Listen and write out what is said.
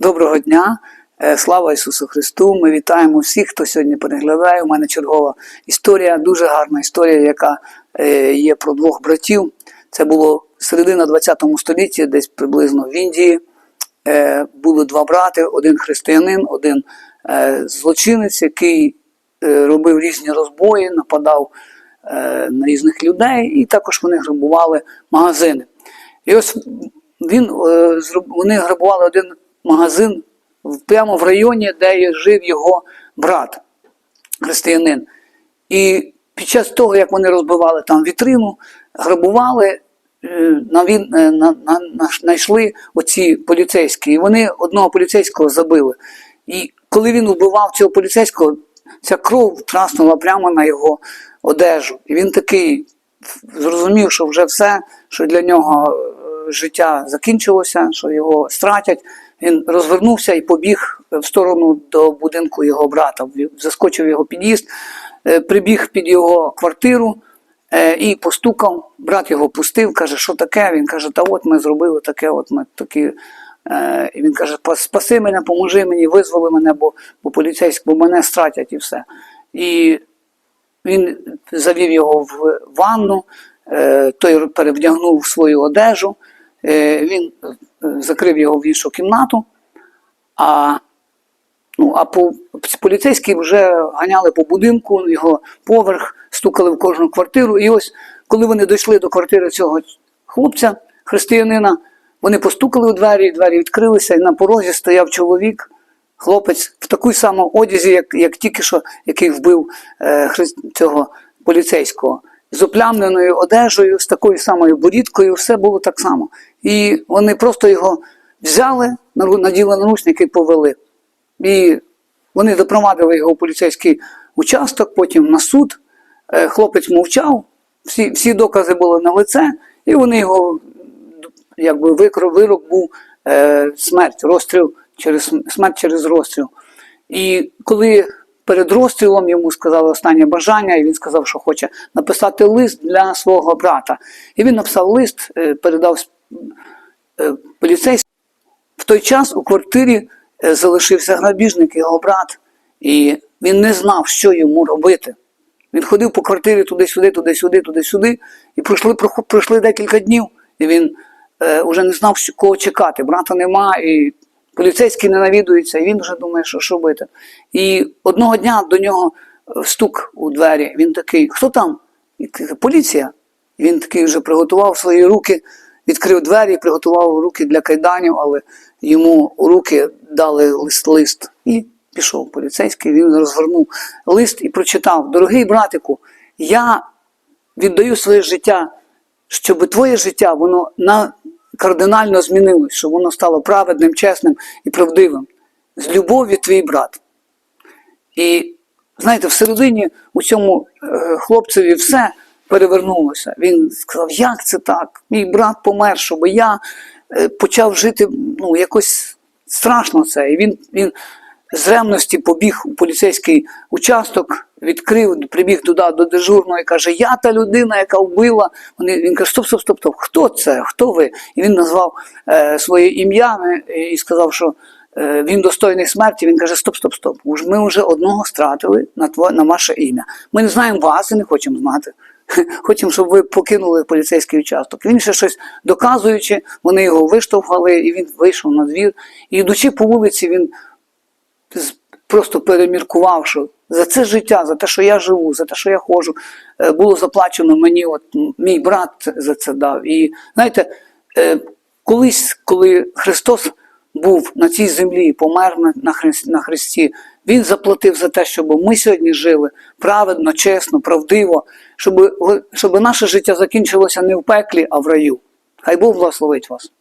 Доброго дня, Е, слава Ісусу Христу! Ми вітаємо всіх, хто сьогодні переглядає. У мене чергова історія, дуже гарна історія, яка е, є про двох братів. Це було середина ХХ століття, десь приблизно в Індії. Е, Були два брати: один християнин, один злочинець, який робив різні розбої, нападав на різних людей, і також вони грабували магазини. І ось він, вони грабували один магазин прямо в районі, де жив його брат, християнин. І під час того, як вони розбивали там вітрину, грабували, е, на він, е, на, на, на, знайшли оці поліцейські. І вони одного поліцейського забили. І коли він вбивав цього поліцейського, ця кров траснула прямо на його одежу. І він такий зрозумів, що вже все, що для нього е, життя закінчилося, що його стратять. Він розвернувся і побіг в сторону до будинку його брата. Заскочив його під'їзд, е, прибіг під його квартиру е, і постукав. Брат його пустив, каже, що таке? Він каже, та от ми зробили таке, от ми такі. Е, І він каже: спаси мене, поможи мені, визволи мене, бо, бо поліцейські, бо мене стратять і все. І він завів його в ванну, той перевдягнув свою одежу, він закрив його в іншу кімнату, а, ну, а по, поліцейські вже ганяли по будинку, його поверх, стукали в кожну квартиру. І ось, коли вони дійшли до квартири цього хлопця, християнина, вони постукали у двері, двері відкрилися, і на порозі стояв чоловік, хлопець в такій самому одязі, як, як тільки що, який вбив е, цього поліцейського. З оплямленою одежею, з такою самою борідкою, все було так само. І вони просто його взяли, наділи наручники і повели. І вони запровадили його в поліцейський участок, потім на суд. Е, Хлопець мовчав, всі, всі докази були на лице, і вони його якби викро- вирок був е, смерть, розстріл через смерть через розстріл. І коли перед розстрілом йому сказали останнє бажання, і він сказав, що хоче написати лист для свого брата. І він написав лист, е, передав е, поліцейському. В той час у квартирі е, залишився грабіжник, його брат, і він не знав, що йому робити. Він ходив по квартирі туди-сюди, туди-сюди, туди-сюди, і пройшли, пройшли декілька днів, і він е, вже не знав, кого чекати. Брата нема, і поліцейський не навідується, і він вже думає, що, що робити. І одного дня до нього е, стук у двері. Він такий: хто там? І каже, поліція. І він такий вже приготував свої руки, відкрив двері, приготував руки для кайданів, але йому у руки дали лист-лист. І пішов поліцейський, він розгорнув лист і прочитав: Дорогий братику, я віддаю своє життя, щоб твоє життя воно на кардинально змінилось, щоб воно стало праведним, чесним і правдивим. З любові твій брат. І знаєте, всередині у цьому е, хлопцеві все перевернулося. Він сказав, як це так? Мій брат помер, щоб я е, почав жити ну, якось страшно це. І він, він з ревності побіг у поліцейський участок, відкрив, прибіг туди до дежурного і каже: Я та людина, яка вбила. Вони, він каже, стоп, стоп, стоп, стоп, хто це? Хто ви? І він назвав е, своє ім'я е, і сказав, що е, він достойний смерті. Він каже: Стоп, стоп, стоп. Ми вже одного стратили на тво, на ваше ім'я. Ми не знаємо вас і не хочемо знати. Хочемо, щоб ви покинули поліцейський участок. Він ще щось доказуючи, вони його виштовхали, і він вийшов на двір. І йдучи по вулиці, він просто переміркував, що за це життя, за те, що я живу, за те, що я ходжу, е, було заплачено мені, от мій брат за це дав. І знаєте, е, колись, коли Христос був на цій землі помер на, на Христі, Він заплатив за те, щоб ми сьогодні жили праведно, чесно, правдиво, щоб, щоб наше життя закінчилося не в пеклі, а в раю. Хай Бог благословить вас.